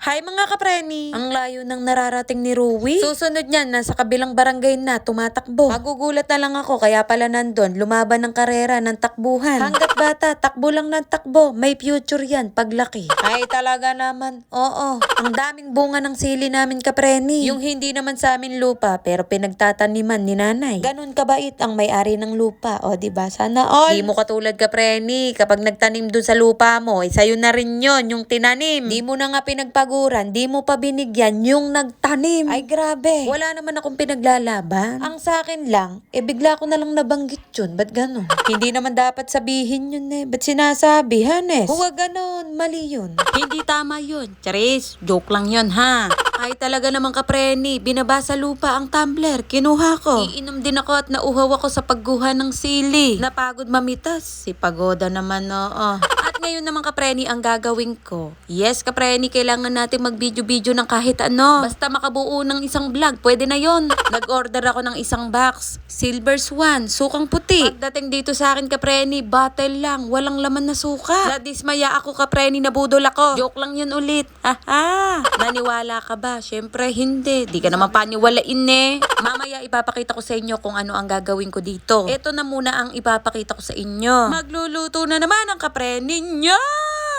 Hi mga kapreni! Ang layo ng nararating ni Ruwi. Susunod niyan, nasa kabilang barangay na, tumatakbo. Magugulat na lang ako, kaya pala nandun, lumaban ng karera ng takbuhan. Hanggat bata, takbo lang ng takbo. May future yan, paglaki. Ay talaga naman, oo. Ang daming bunga ng sili namin kapreni. Yung hindi naman sa amin lupa, pero pinagtataniman ni nanay. Ganun kabait ang may-ari ng lupa. O, ba Sana all. Di mo katulad kapreni, kapag nagtanim dun sa lupa mo, eh, sa'yo na rin yon yung tinanim. Di mo na nga pinagpaguran, di mo pa binigyan yung nagtanim. Ay grabe. Wala naman akong pinaglalaban. Ang sa akin lang, eh bigla ko na lang nabanggit yun. Ba't ganun? Hindi naman dapat sabihin yun eh. Ba't sinasabi, Hanes? Huwag ganun. Mali yun. Hindi tama yun. Charis, joke lang yun ha. Ay talaga naman kapreni, binabasa lupa ang tumbler, kinuha ko. Iinom din ako at nauhaw ako sa pagguha ng sili. Napagod mamitas, si Pagoda naman oo. Ngayon naman kapreni ang gagawin ko. Yes kapreni, kailangan natin mag-video-video ng kahit ano. Basta makabuo ng isang vlog, pwede na yon. Nag-order ako ng isang box, Silver Swan, sukang puti. Pagdating dito sa akin kapreni, bottle lang, walang laman na suka. Nadismaya ako kapreni, nabudol ako. Joke lang yun ulit. Haha. Naniwala ka ba? Syempre hindi. Di ka naman paniwalain eh. Mamaya ipapakita ko sa inyo kung ano ang gagawin ko dito. Ito na muna ang ipapakita ko sa inyo. Magluluto na naman ang kapre ninyo!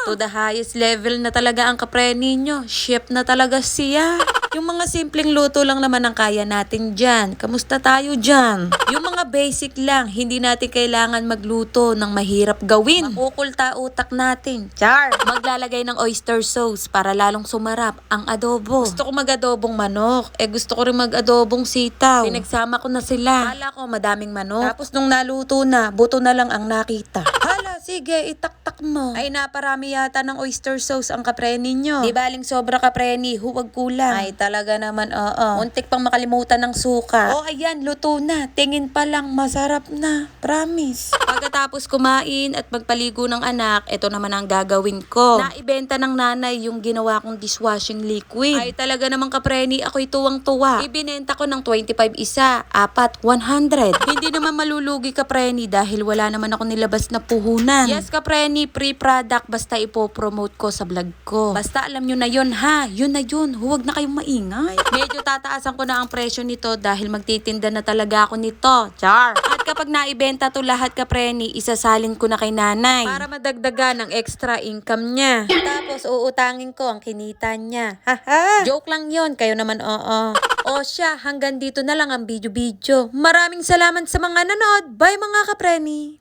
To the highest level na talaga ang kapre ninyo. Chef na talaga siya. Yung mga simpleng luto lang naman ang kaya natin dyan. Kamusta tayo dyan? Yung mga basic lang, hindi natin kailangan magluto ng mahirap gawin. Makukulta utak natin. Char! Maglalagay ng oyster sauce para lalong sumarap ang adobo. Gusto ko mag-adobong manok. Eh gusto ko rin mag-adobong sitaw. Pinagsama ko na sila. Hala ko madaming manok. Tapos nung naluto na, buto na lang ang nakita. Hala, sige, itaktak mo. Ay naparami yata ng oyster sauce ang kapre ninyo. Di baling sobra kapreni, huwag kulang. Ay talaga naman, oo. Muntik pang makalimutan ng suka. Oh, ayan, luto na. Tingin pa lang, masarap na. Promise. Pagkatapos kumain at magpaligo ng anak, ito naman ang gagawin ko. Naibenta ng nanay yung ginawa kong dishwashing liquid. Ay talaga naman kapreni, ako'y tuwang-tuwa. Ibinenta ko ng 25 isa, apat, 100. Hindi naman malulugi kapreni dahil wala naman ako nilabas na puhunan. Yes kapreni, free product basta ipopromote ko sa vlog ko. Basta alam nyo na yun ha, yun na yun. Huwag na kayong maingay. Medyo tataasan ko na ang presyo nito dahil magtitinda na talaga ako nito. Char! At kapag naibenta to lahat kapreni, isasalin ko na kay nanay. Para madagdagan ng extra income niya. Tapos uutangin ko ang kinita niya. Haha! Joke lang yon kayo naman oo. O siya, hanggang dito na lang ang video-video. Maraming salamat sa mga nanood. Bye mga kapreni!